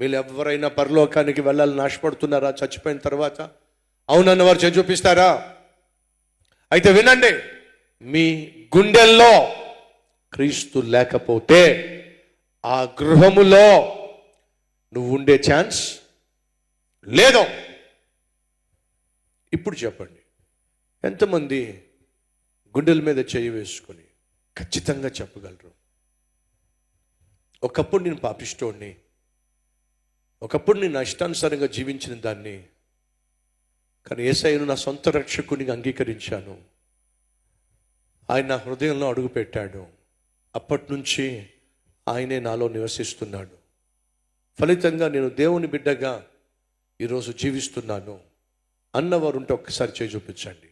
వీళ్ళు ఎవరైనా పరలోకానికి వెళ్ళాలని నాశపడుతున్నారా? చచ్చిపోయిన తర్వాత? అవునన్న వారు చేసి చూపిస్తారా? అయితే వినండి మీ గుండెల్లో క్రీస్తు లేకపోతే ఆ గృహములో నువ్వు ఉండే ఛాన్స్ లేదు. ఇప్పుడు చెప్పండి ఎంతమంది గుండెల మీద చేయి వేసుకొని ఖచ్చితంగా చెప్పగలరు? ఒకప్పుడు నేను పాపిస్తోడిని ఒకప్పుడు నేను ఇష్టానుసారంగా జీవించిన దాన్ని కానీ ఏసైను నా సొంత రక్షకునిగా అంగీకరించాను. ఆయన నా హృదయంలో అడుగుపెట్టాడు. అప్పటి నుంచి ఆయనే నాలో నివసిస్తున్నాడు. ఫలితంగా నేను దేవుని బిడ్డగా ఈరోజు జీవిస్తున్నాను అన్నవారు ఉంటే ఒక్కసారి చేయి చూపించండి.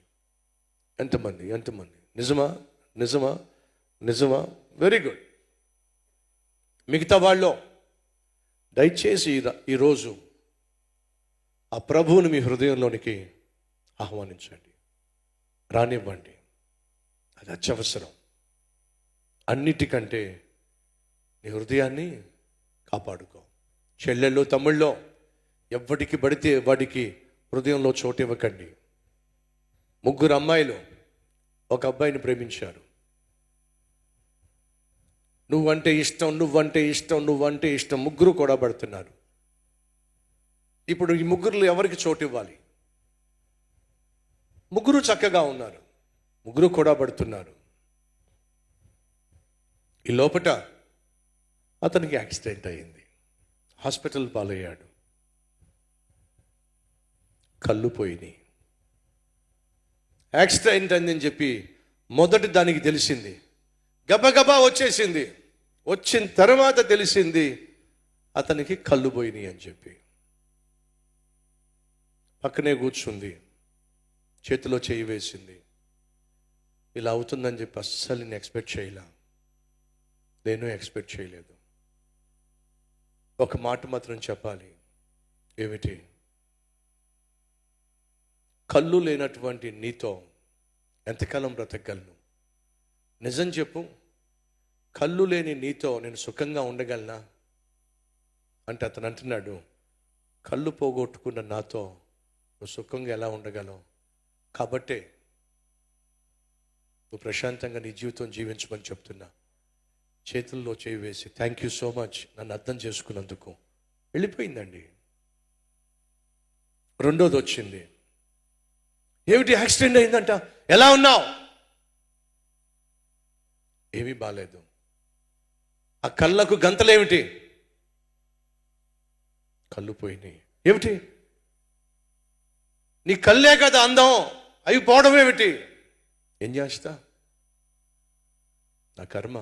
ఎంతమంది ఎంతమంది? నిజమా? నిజమా? నిజమా? వెరీ గుడ్ మిగతా వాళ్ళు దయచేసి ఈరోజు ఆ ప్రభువుని మీ హృదయంలోనికి ఆహ్వానించండి. రానివ్వండి. అది అత్యవసరం. అన్నిటికంటే నీ హృదయాన్ని కాపాడుకో. చెల్లెళ్ళు తమ్ముళ్ళో ఎవ్వడికి పడితే వాడికి హృదయంలో చోటు ఇవ్వకండి ముగ్గురు అమ్మాయిలు ఒక అబ్బాయిని ప్రేమించారు. నువ్వంటే ఇష్టం నువ్వంటే ఇష్టం నువ్వంటే ఇష్టం. ముగ్గురు కూడా పడుతున్నారు. ఇప్పుడు ఈ ముగ్గురులో ఎవరికి చోటు ఇవ్వాలి? ముగ్గురు చక్కగా ఉన్నారు. ముగ్గురు కూడా పడుతున్నారు. ఈ లోపట అతనికి యాక్సిడెంట్ అయింది. హాస్పిటల్ పాలయ్యాడు. కళ్ళు పోయినాయి. యాక్సిడెంట్ అయిందని చెప్పి మొదటి దానికి తెలిసింది. గబగబా వచ్చేసింది. వచ్చిన తర్వాత తెలిసింది అతనికి కళ్ళు పోయినాయి అని చెప్పి. పక్కనే కూర్చుంది. చేతిలో చేయి వేసింది. ఇలా అవుతుందని చెప్పి అస్సలు నేను ఎక్స్పెక్ట్ చేయలే. నేను ఎక్స్పెక్ట్ చేయలేదు. ఒక మాట మాత్రం చెప్పాలి. ఏమిటి? కళ్ళు లేనటువంటి నీతో ఎంతకాలం బ్రతకగలను? నిజం చెప్పు. కళ్ళు లేని నీతో నేను సుఖంగా ఉండగలనా? అంటే అతను అంటున్నాడు కళ్ళు పోగొట్టుకున్న నాతో నువ్వు సుఖంగా ఎలా ఉండగలవు? కాబట్టే నువ్వు ప్రశాంతంగా నీ జీవితం జీవించమని చెప్తున్నా. చేతుల్లో చేయి వేసి థ్యాంక్ యూ సో మచ్ నన్ను అర్థం చేసుకున్నందుకు. వెళ్ళిపోయిందండి. రెండోది వచ్చింది. ఏమిటి యాక్సిడెంట్ అయిందంట? ఎలా ఉన్నావు? ఏమీ బాగాలేదు ఆ కళ్ళకు గంతలేమిటి? కళ్ళు పోయినాయి. ఏమిటి? నీ కళ్ళే కదా అందం. అవి పోవడం ఏమిటి? ఏం చేస్తా? నా కర్మ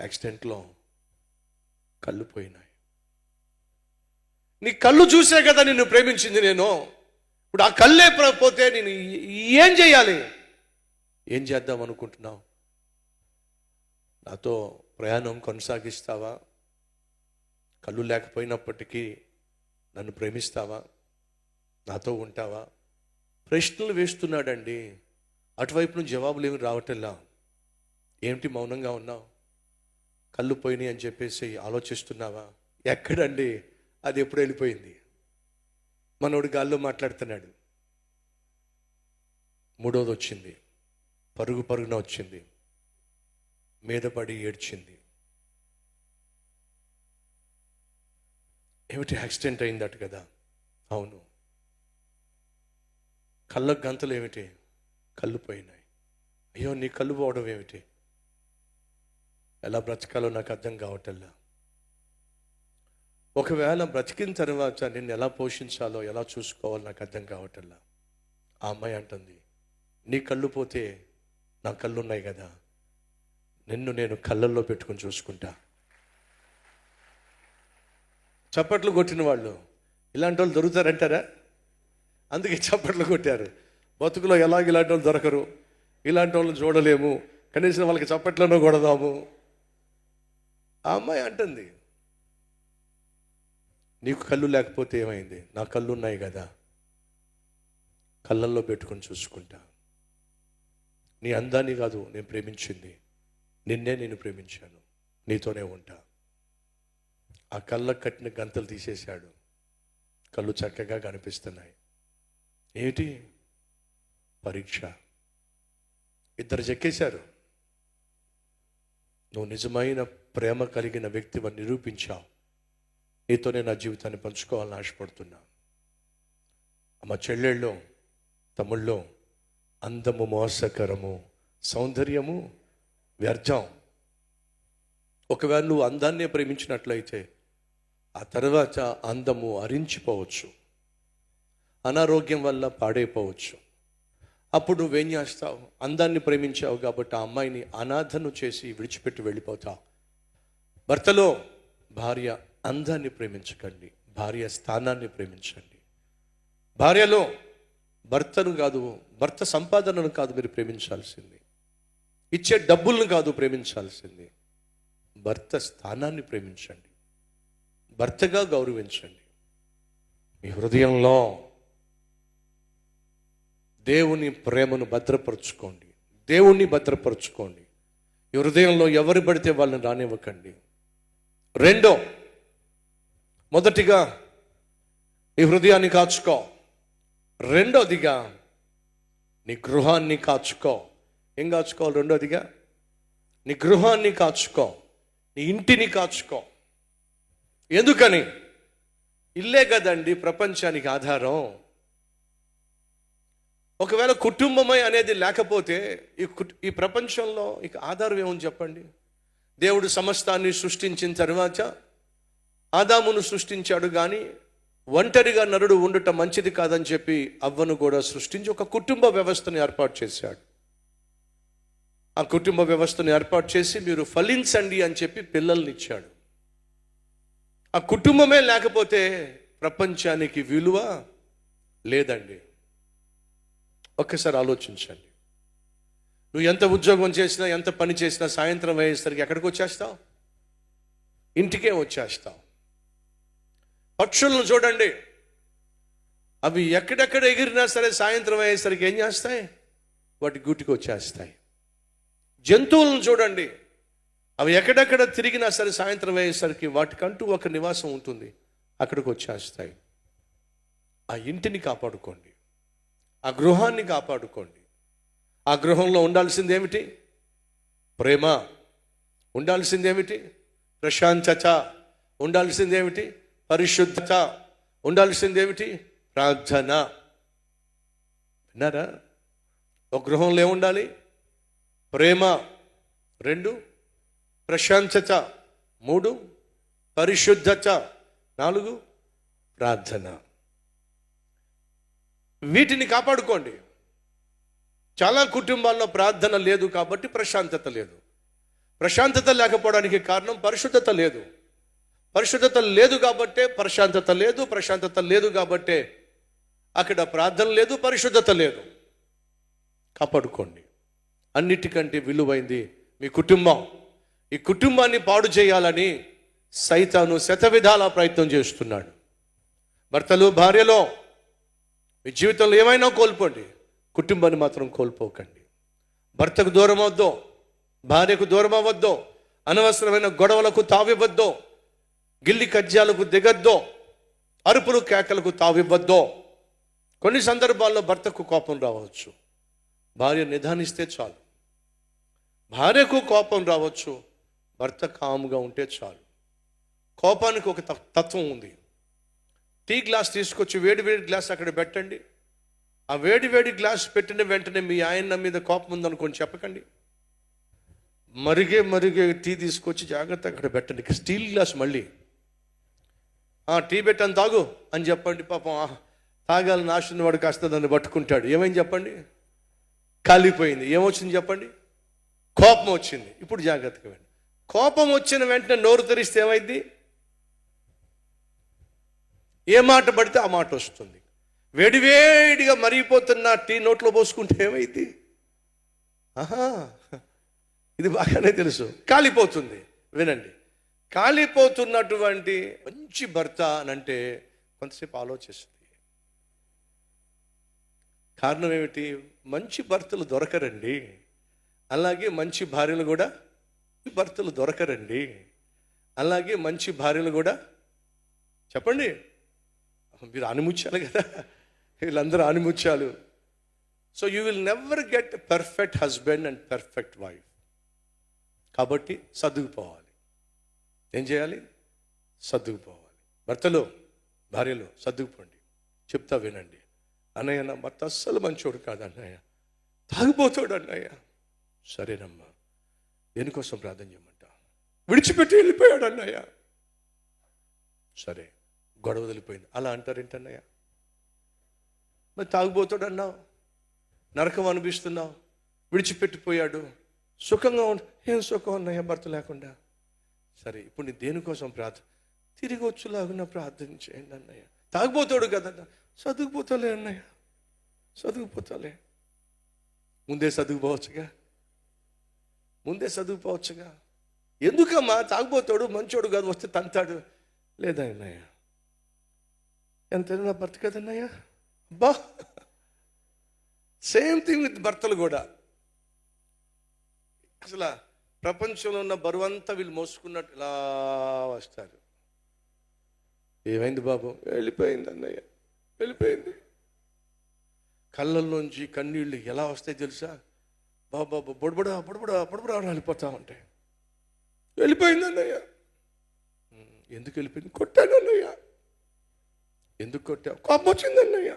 యాక్సిడెంట్లో కళ్ళు పోయినాయి. నీ కళ్ళు చూసే కదా నిన్ను ప్రేమించింది నేను. ఇప్పుడు ఆ కళ్ళే పోతే నేను ఏం చేయాలి? ఏం చేద్దాం అనుకుంటున్నావు? నాతో ప్రయాణం కొనసాగిస్తావా? కళ్ళు లేకపోయినప్పటికీ నన్ను ప్రేమిస్తావా? నాతో ఉంటావా? ప్రశ్నలు వేస్తున్నాడండి. అటువైపు నుంచి జవాబులు ఏమి రావటంలా. ఏమిటి మౌనంగా ఉన్నావు? కళ్ళు పోయినాయి అని చెప్పేసి ఆలోచిస్తున్నావా? ఎక్కడండి? అది ఎప్పుడు వెళ్ళిపోయింది? మనోడు గాల్లో మాట్లాడుతున్నాడు. మూడోది వచ్చింది. పరుగు పరుగున వచ్చింది. మీద పడి ఏడ్చింది. ఏమిటి యాక్సిడెంట్ అయిందట కదా? అవును. కళ్ళకు గంతలు ఏమిటి? కళ్ళు పోయినాయి. అయ్యో నీ కళ్ళు పోవడం ఏమిటి? ఎలా బ్రతకాలో నాకు అర్థం కావటల్లా ఒకవేళ బ్రతికిన తర్వాత నిన్ను ఎలా పోషించాలో ఎలా చూసుకోవాలో నాకు అర్థం కావటల్లా ఆ అమ్మాయి అంటుంది నీ కళ్ళు పోతే నా కళ్ళు ఉన్నాయి కదా? నిన్ను నేను కళ్ళల్లో పెట్టుకొని చూసుకుంటా. చప్పట్లు కొట్టిన వాళ్ళు ఇలాంటి వాళ్ళు దొరుకుతారంటారా? అందుకే చప్పట్లు కొట్టారు. బతుకులో ఎలాగ ఇలాంటి వాళ్ళు దొరకరు? ఇలాంటి వాళ్ళని చూడలేము. కనీసం వాళ్ళకి చప్పట్లను కొడదాము. ఆ అమ్మాయి అంటుంది నీకు కళ్ళు లేకపోతే ఏమైంది? నా కళ్ళు ఉన్నాయి కదా. కళ్ళల్లో పెట్టుకొని చూసుకుంటా. నీ అందాన్ని కాదు నేను ప్రేమించింది. నిన్నే నేను ప్రేమించాను. నీతోనే ఉంటా. ఆ కళ్ళకు కట్టిన గంతలు తీసేశాడు. కళ్ళు చక్కగా కనిపిస్తున్నాయి. ఏమిటి? పరీక్ష. ఇద్దరు చెక్కేశారు. నువ్వు నిజమైన ప్రేమ కలిగిన వ్యక్తివని నిరూపించావు. నీతోనే నా జీవితాన్ని పంచుకోవాలని ఆశపడుతున్నా. అమ్మ చెల్లెళ్ళు తమ్ముళ్ళు అందము మోసకరము సౌందర్యము వ్యర్థం. ఒకవేళ నువ్వు అందాన్నే ప్రేమించినట్లయితే ఆ తర్వాత అందము అరించిపోవచ్చు. అనారోగ్యం వల్ల పాడైపోవచ్చు. అప్పుడు నువ్వేం చేస్తావు? అందాన్ని ప్రేమించావు కాబట్టి ఆ అమ్మాయిని అనాథను చేసి విడిచిపెట్టి వెళ్ళిపోతావు భర్తలో భార్య అందాన్ని ప్రేమించకండి. భార్య స్థానాన్ని ప్రేమించండి. భార్యలో భర్తను కాదు భర్త సంపాదనను కాదు మీరు ప్రేమించాల్సింది. ఇచ్చే డబ్బులను కాదు ప్రేమించాల్సింది. భర్త స్థానాన్ని ప్రేమించండి. భర్తగా గౌరవించండి. మీ హృదయంలో దేవుని ప్రేమను భద్రపరచుకోండి. దేవుణ్ణి భద్రపరచుకోండి. ఈ హృదయంలో ఎవరు పడితే వాళ్ళని రానివ్వకండి. రెండో మొదటిగా నీ హృదయాన్ని కాచుకో. రెండోదిగా నీ గృహాన్ని కాచుకో. ఏం కాచుకోవాలి? రెండోదిగా నీ గృహాన్ని కాచుకో నీ ఇంటిని కాచుకో. ఎందుకని? ఇల్లే కదండి ప్రపంచానికి ఆధారం. ఒకవేళ కుటుంబమై అనేది లేకపోతే ఈ కుట్- ఈ ప్రపంచంలో ఇక ఆధారం ఏముంది చెప్పండి? దేవుడు సమస్తాన్ని సృష్టించిన తర్వాత ఆదామును సృష్టించాడు కానీ ఒంటరిగా నరుడు ఉండటం మంచిది కాదని చెప్పి అవ్వను కూడా సృష్టించి ఒక కుటుంబ వ్యవస్థను ఏర్పాటు చేశాడు. ఆ కుటుంబ వ్యవస్థను ఏర్పాటు చేసి మీరు ఫలించండి అని చెప్పి పిల్లల్ని ఇచ్చాడు ఆ కుటుంబమే లేకపోతే ప్రపంచానికి విలువ లేదండి. ఒక్కసారి ఆలోచించండి. నువ్వు ఎంత ఉద్యోగం చేసినా ఎంత పని చేసినా సాయంత్రం అయ్యేసరికి ఎక్కడికి వచ్చేస్తావు? ఇంటికే వచ్చేస్తావు. పక్షులను చూడండి. అవి ఎక్కడెక్కడ ఎగిరినా సరే సాయంత్రం అయ్యేసరికి ఏం చేస్తాయి? వాటి గూటికి వచ్చేస్తాయి. జంతువులను చూడండి. అవి ఎక్కడెక్కడ తిరిగినా సరే సాయంత్రం అయ్యేసరికి వాటికంటూ ఒక నివాసం ఉంటుంది. అక్కడికి వచ్చేస్తాయి. ఆ ఇంటిని కాపాడుకోండి. ఆ గృహాన్ని కాపాడుకోండి. ఆ గృహంలో ఉండాల్సింది ఏమిటి ప్రేమ. ఉండాల్సింది ఏమిటి ప్రశాంతత. ఉండాల్సింది ఏమిటి పరిశుద్ధత. ఉండాల్సింది ఏమిటి ప్రార్థన. విన్నారా? ఒక గృహంలో ఏముండాలి? ప్రేమ రెండు ప్రశాంతత మూడు పరిశుద్ధత నాలుగు ప్రార్థన. వీటిని కాపాడుకోండి. చాలా కుటుంబాల్లో ప్రార్థన లేదు కాబట్టి ప్రశాంతత లేదు. ప్రశాంతత లేకపోవడానికి కారణం పరిశుద్ధత లేదు. పరిశుద్ధత లేదు కాబట్టే ప్రశాంతత లేదు ప్రశాంతత లేదు కాబట్టే అక్కడ ప్రార్థన లేదు పరిశుద్ధత లేదు. కాపాడుకోండి. అన్నిటికంటే విలువైంది మీ కుటుంబం. ఈ కుటుంబాన్ని పాడు చేయాలని సైతాను శతవిధాల ప్రయత్నం చేస్తున్నాడు. భర్తలు భార్యలో మీ జీవితంలో ఏమైనా కోల్పోండి. కుటుంబాన్ని మాత్రం కోల్పోకండి. భర్తకు దూరం అవద్దు భార్యకు దూరం అవ్వద్దు. అనవసరమైన గొడవలకు తావివ్వద్దో. గిల్లి కజ్జాలకు దిగద్దు. అరుపులు కేకలకు తావివ్వద్దో. కొన్ని సందర్భాల్లో భర్తకు కోపం రావచ్చు. భార్య నిదానిస్తే చాలు. భార్యకు కోపం రావచ్చు భర్త కాముగా ఉంటే చాలు. కోపానికి ఒక తత్వం ఉంది. టీ గ్లాస్ తీసుకొచ్చి వేడి వేడి గ్లాస్ అక్కడ పెట్టండి. ఆ వేడి వేడి గ్లాస్ పెట్టిన వెంటనే మీ ఆయన మీద కోపం ఉందనుకొని చెప్పకండి. మరిగే మరిగే టీ తీసుకొచ్చి జాగ్రత్త అక్కడ పెట్టండి. స్టీల్ గ్లాస్ మళ్ళీ. ఆ టీ పెట్టాను తాగు అని చెప్పండి. పాపం తాగాలని ఆశ వాడు కాస్త దాన్ని పట్టుకుంటాడు. ఏమైంది చెప్పండి? కాలిపోయింది. ఏమొచ్చింది చెప్పండి? కోపం వచ్చింది. ఇప్పుడు జాగ్రత్తగా వెళ్ళి కోపం వచ్చిన వెంటనే నోరు తెరిస్తే ఏమైంది ఏ మాట పడితే ఆ మాట వస్తుంది. వేడివేడిగా మరిగిపోతున్న టీ నోట్లో పోసుకుంటే ఏమైంది ఆహా. ఇది బాగానే తెలుసు. కాలిపోతుంది. వినండి. కాలిపోతున్నటువంటి మంచి భర్త అని అంటే కొంతసేపు ఆలోచిస్తుంది. కారణం ఏమిటి? మంచి భర్తలు దొరకరండి. అలాగే మంచి భార్యలు కూడా భర్తలు దొరకరండి. అలాగే మంచి భార్యలు కూడా చెప్పండి. మీరు ఆనిముత్యాలు కదా. వీళ్ళందరూ ఆనిముత్యాలు. So you will never get perfect husband and perfect wife కాబట్టి సర్దుకుపోవాలి. ఏం చేయాలి? సర్దుకుపోవాలి. భర్తలు భార్యలు సర్దుకుపోండి. చెప్తా వినండి. అన్నయ్య నా భర్త అస్సలు మంచోడు కాదు అన్నయ్య తాగిపోతాడు అన్నయ్య. సరేనమ్మా. దేనికోసం ప్రార్థన చేయమంట విడిచిపెట్టి వెళ్ళిపోయాడు అన్నయ్య. సరే గొడవ వదిలిపోయింది. అలా అంటారేంటన్నయ్య? మరి తాగుబోతాడు అన్నావు నరకం అనిపిస్తున్నావు విడిచిపెట్టిపోయాడు సుఖంగా ఉండి ఏం సుఖం అన్నయ్య భర్త లేకుండా? సరే ఇప్పుడు నీ దేనికోసం ప్రార్థన తిరిగి వచ్చేలాగా ప్రార్థన చేయండి అన్నయ్య. తాగిపోతాడు కదన్న. చదువుకుపోతాలే అన్నయ్య. చదువుకుపోతాలే ముందే చదువుకోవచ్చుగా ముందే చదువుకోవచ్చుగా. ఎందుకమ్మా? తాగుపోతాడు మంచోడు కాదు వస్తే తంతాడు. లేదా అన్నయ్య ఎంతైనా నా భర్త కదన్నయ్య? బా సేమ్ థింగ్ విత్ భర్తలు కూడా. అసలు ప్రపంచంలో ఉన్న బరువంతా వీళ్ళు మోసుకున్నట్టు ఇలా వస్తారు. ఏమైంది బాబు? వెళ్ళిపోయింది అన్నయ్య. వెళ్ళిపోయింది. కళ్ళల్లోంచి కన్నీళ్ళు ఎలా వస్తాయి తెలుసా? బాబా బొడబడా బొడబడా బొడబడా అని వెళ్ళిపోతా ఉంటాయి వెళ్ళిపోయింది అన్నయ్య. "ఉమ్, ఎందుకు వెళ్ళిపోయింది? కొట్టాను అన్నయ్య. ఎందుకు కొట్టావు? కోపం వచ్చింది అన్నయ్య.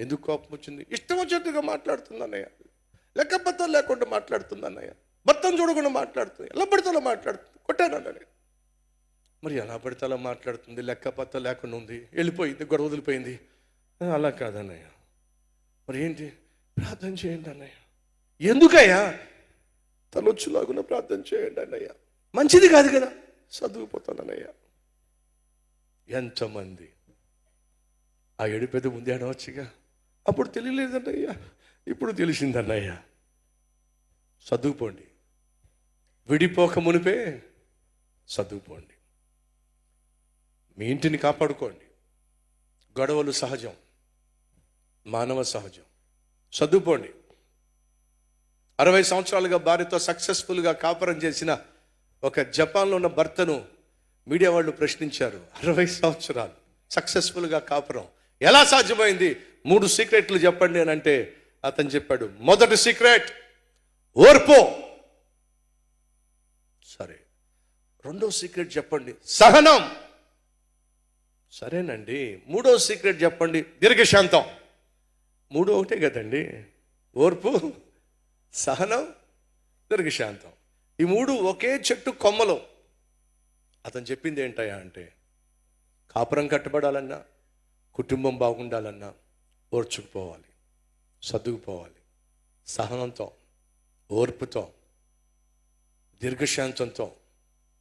ఎందుకు కోపం వచ్చింది? ఇష్టం వచ్చేట్టుగా మాట్లాడుతుంది అన్నయ్య. లెక్కపత్తం లేకుండా మాట్లాడుతుంది అన్నయ్య. భర్తను చూడకుండా మాట్లాడుతుంది. ఎలా పడితే మాట్లాడుతుంది. కొట్టాను అన్నయ్య. మరి ఎలా పడితే అలా మాట్లాడుతుంది? లెక్కపత్తం లేకుండా ఉంది. వెళ్ళిపోయింది గొడవ వదిలిపోయింది. "ఆ, అలా కాదన్నయ్య. మరి ఏంటి? ప్రార్థన చేయండి అన్నయ్య. ఎందుకయ్యా? తను వచ్చేలాగున ప్రార్థన చేయండి అన్నయ్య. మంచిది కాదు కదా? చదువుపోతాను అన్నయ్య ఎంతమంది? ఆ ఎడిపెద్ద ముందే అనవచ్చుగా అప్పుడు తెలియలేదన్నయ్య. ఇప్పుడు తెలిసిందన్నయ్య. చదువుకోండి. విడిపోక మునిపే చదువుకోండి. మీ ఇంటిని కాపాడుకోండి. గొడవలు సహజం. మానవ సహజం. చదువుకోండి. అరవై సంవత్సరాలుగా భార్యతో సక్సెస్ఫుల్గా కాపురం చేసిన ఒక జపాన్లో ఉన్న భర్తను మీడియా వాళ్ళు ప్రశ్నించారు. అరవై సంవత్సరాలు సక్సెస్ఫుల్గా కాపురం. ఎలా సాధ్యమైంది? మూడు సీక్రెట్లు చెప్పండి అని అంటే అతను చెప్పాడు. మొదటి సీక్రెట్ ఓర్పు. సరే. రెండో సీక్రెట్ చెప్పండి. సహనం. సరేనండి. మూడో సీక్రెట్ చెప్పండి. దీర్ఘశాంతం. మూడో ఒకటే కదండి. ఓర్పు. సహనం దీర్ఘశాంతం. ఈ మూడు ఒకే చెట్టు కొమ్మలు. అతను చెప్పింది ఏంటయ్యా అంటే కాపురం కట్టబడాలన్నా కుటుంబం బాగుండాలన్నా ఓర్చుకుపోవాలి సర్దుకుపోవాలి. సహనంతో ఓర్పుతో దీర్ఘశాంతంతో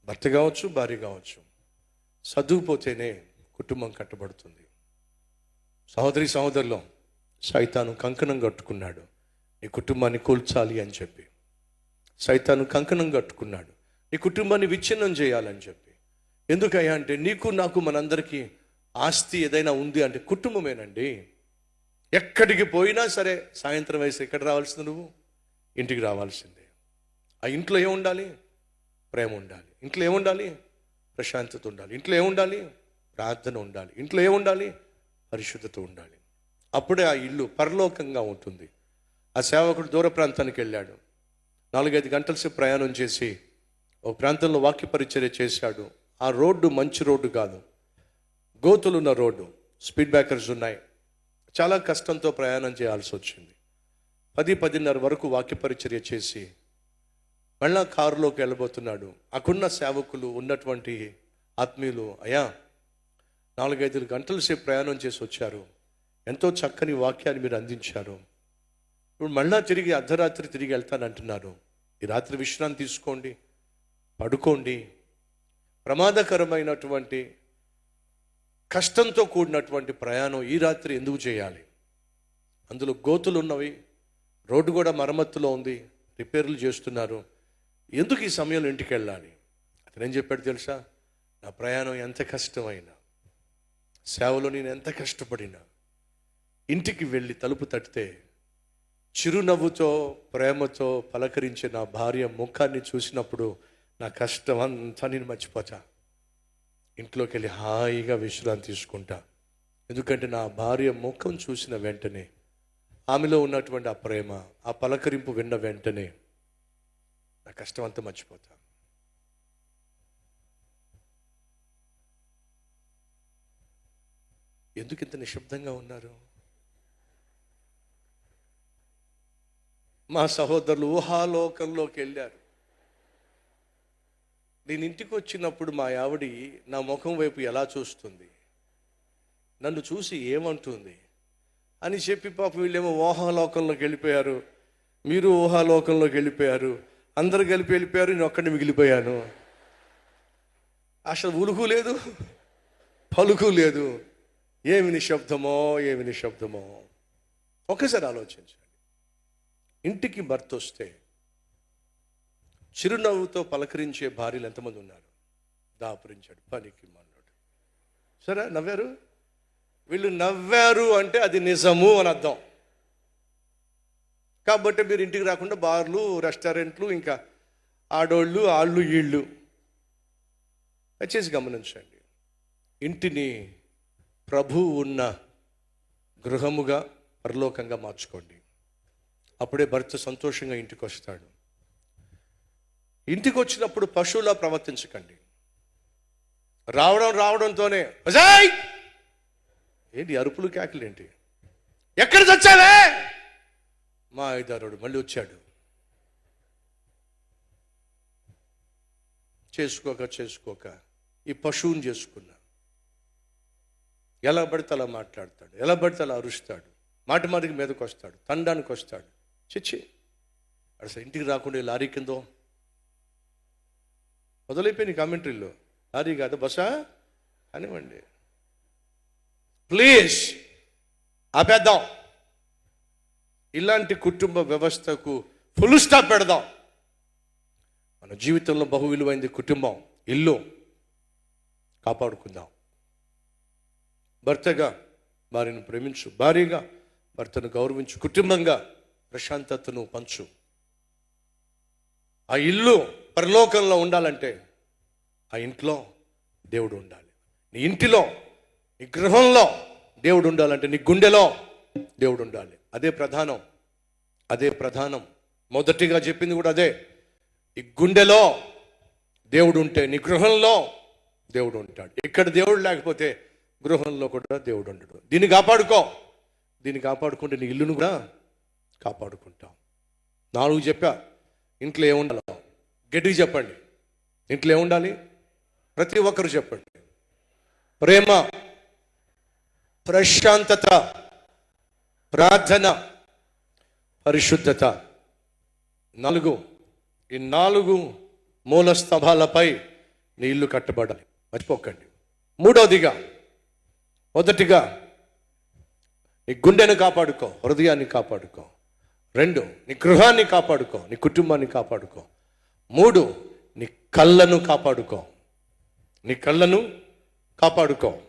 భర్త కావచ్చు భార్య కావచ్చు సర్దుకుపోతేనే కుటుంబం కట్టబడుతుంది. సహోదరి సహోదరులు సైతాను కంకణం కట్టుకున్నాడు. నీ కుటుంబాన్ని కూల్చాలి అని చెప్పి. సైతాను కంకణం కట్టుకున్నాడు. నీ కుటుంబాన్ని విచ్ఛిన్నం చేయాలని చెప్పి. ఎందుకయ్యా అంటే నీకు నాకు మనందరికీ ఆస్తి ఏదైనా ఉంది అంటే కుటుంబమేనండి. ఎక్కడికి పోయినా సరే సాయంత్రం వయసు ఎక్కడ రావాల్సింది నువ్వు? ఇంటికి రావాల్సిందే. ఆ ఇంట్లో ఏముండాలి ప్రేమ ఉండాలి. ఇంట్లో ఏముండాలి ప్రశాంతత ఉండాలి. ఇంట్లో ఏముండాలి ప్రార్థన ఉండాలి. ఇంట్లో ఏముండాలి పరిశుద్ధత ఉండాలి. అప్పుడే ఆ ఇల్లు పరలోకంగా ఉంటుంది. ఆ సేవకుడు దూర ప్రాంతానికి వెళ్ళాడు. నాలుగైదు గంటల సేపు ప్రయాణం చేసి ఒక ప్రాంతంలో వాక్య పరిచర్య చేశాడు. ఆ రోడ్డు మంచి రోడ్డు కాదు. గోతులున్న రోడ్డు. స్పీడ్ బ్రేకర్స్ ఉన్నాయి. చాలా కష్టంతో ప్రయాణం చేయాల్సి వచ్చింది. పది పదిన్నర వరకు వాక్య పరిచర్య చేసి మళ్ళా కారులోకి వెళ్ళబోతున్నాడు. అక్కడున్న సేవకులు ఉన్నటువంటి ఆత్మీయులు అయ్యా నాలుగైదు గంటల సేపు ప్రయాణం చేసి వచ్చారు. ఎంతో చక్కని వాక్యాన్ని మీరు అందించారు. ఇప్పుడు మళ్ళా తిరిగి అర్ధరాత్రి తిరిగి వెళ్తానంటున్నాను ఈ రాత్రి విశ్రాంతి తీసుకోండి పడుకోండి. ప్రమాదకరమైనటువంటి కష్టంతో కూడినటువంటి ప్రయాణం ఈ రాత్రి ఎందుకు చేయాలి? అందులో గోతులు ఉన్నవి రోడ్డు కూడా మరమ్మతులో ఉంది రిపేర్లు చేస్తున్నారు. ఎందుకు ఈ సమయంలో ఇంటికి వెళ్ళాలి? అతను ఏం చెప్పాడు తెలుసా? నా ప్రయాణం ఎంత కష్టమైనా సేవలో నేను ఎంత కష్టపడినా ఇంటికి వెళ్ళి తలుపు తట్టితే చిరునవ్వుతో ప్రేమతో పలకరించే నా భార్య ముఖాన్ని చూసినప్పుడు నా కష్టం అంతా నేను మర్చిపోతా. ఇంట్లోకి వెళ్ళి హాయిగా విశ్రాంతి తీసుకుంటా. ఎందుకంటే నా భార్య ముఖం చూసిన వెంటనే ఆమెలో ఉన్నటువంటి ఆ ప్రేమ ఆ పలకరింపు విన్న వెంటనే నా కష్టం అంతా మర్చిపోతా. ఎందుకు ఇంత నిశ్శబ్దంగా ఉన్నారు? మా సహోదరులు ఊహాలోకంలోకి వెళ్ళారు. నేను ఇంటికి వచ్చినప్పుడు మా ఆవిడి నా ముఖం వైపు ఎలా చూస్తుంది? నన్ను చూసి ఏమంటుంది? అని చెప్పి పాపం వీళ్ళేమో ఊహాలోకంలోకి వెళ్ళిపోయారు. మీరు ఊహాలోకంలోకి వెళ్ళిపోయారు. అందరు కలిపి వెళ్ళిపోయారు నేను ఒక్కడిని మిగిలిపోయాను. అసలు ఉలుకు లేదు పలుకు లేదు. ఏమి నిశ్శబ్దమో ఏమి నిశ్శబ్దమో ఒకసారి ఆలోచించండి ఇంటికి భర్త వస్తే చిరునవ్వుతో పలకరించే భార్యలు ఎంతమంది ఉన్నారు? దాపురించాడు పనికి మన్నాడు. సరే నవ్వారు? వీళ్ళు నవ్వారు అంటే అది నిజము అని అర్థం. కాబట్టి మీరు ఇంటికి రాకుండా బార్లు రెస్టారెంట్లు ఇంకా ఆడోళ్ళు ఆళ్ళు ఈళ్ళు దయచేసి గమనించండి. ఇంటిని ప్రభు ఉన్న గృహముగా పరలోకంగా మార్చుకోండి. అప్పుడే భర్త సంతోషంగా ఇంటికి వస్తాడు ఇంటికి వచ్చినప్పుడు పశువులా ప్రవర్తించకండి. రావడం రావడంతోనే అజయ్! ఏంటి అరుపులు కేకలు ఏంటి ఎక్కడ చచ్చావే మా ఐదారుడు మళ్ళీ వచ్చాడు. చేసుకోక చేసుకోక ఈ పశువుని చేసుకున్నా. ఎలా పడితే అలా మాట్లాడతాడు ఎలా పడితే అలా అరుస్తాడు. మాటి మాటికి మీదకి వస్తాడు తండానికి వస్తాడు. చచ్చి. అసలు ఇంటికి రాకుండా లారీ కిందో. మొదలైపోయిన కామెంటరీలో లారీ కాదు బసా కానివ్వండి. ప్లీజ్ ఆపేద్దాం. ఇలాంటి కుటుంబ వ్యవస్థకు ఫుల్ స్టాప్ పెడదాం. మన జీవితంలో బహు విలువైంది కుటుంబం ఇల్లు. కాపాడుకుందాం. భర్తగా భార్యను ప్రేమించు భార్యగా భర్తను గౌరవించు కుటుంబంగా. ప్రశాంతతను పంచు. ఆ ఇల్లు పరలోకంలో ఉండాలంటే ఆ ఇంట్లో దేవుడు ఉండాలి. నీ ఇంటిలో నీ గృహంలో దేవుడు ఉండాలంటే నీ గుండెలో దేవుడు ఉండాలి. అదే ప్రధానం. అదే ప్రధానం. మొదటిగా చెప్పింది కూడా అదే. ఈ గుండెలో దేవుడు ఉంటే నీ గృహంలో దేవుడు ఉంటాడు. ఇక్కడ దేవుడు లేకపోతే గృహంలో కూడా దేవుడు ఉండడు. దీన్ని కాపాడుకో. దీన్ని కాపాడుకుంటే నీ ఇల్లును కూడా కాపాడుకుంటాం. నాలుగు చెప్పా ఇంట్లో ఏముండాలి? గట్టిగా చెప్పండి. ఇంట్లో ఏముండాలి? ప్రతి ఒక్కరు చెప్పండి. ప్రేమ ప్రశాంతత ప్రార్థన పరిశుద్ధత. నాలుగు ఈ నాలుగు మూల స్తంభాలపై నీ ఇల్లు కట్టబడాలి. మర్చిపోకండి. మూడవదిగా మొదటిగా నీ గుండెను కాపాడుకో హృదయాన్ని కాపాడుకో. రెండు నీ గృహాన్ని కాపాడుకో నీ కుటుంబాన్ని కాపాడుకో. మూడు నీ కళ్ళను కాపాడుకో. నీ కళ్ళను కాపాడుకో.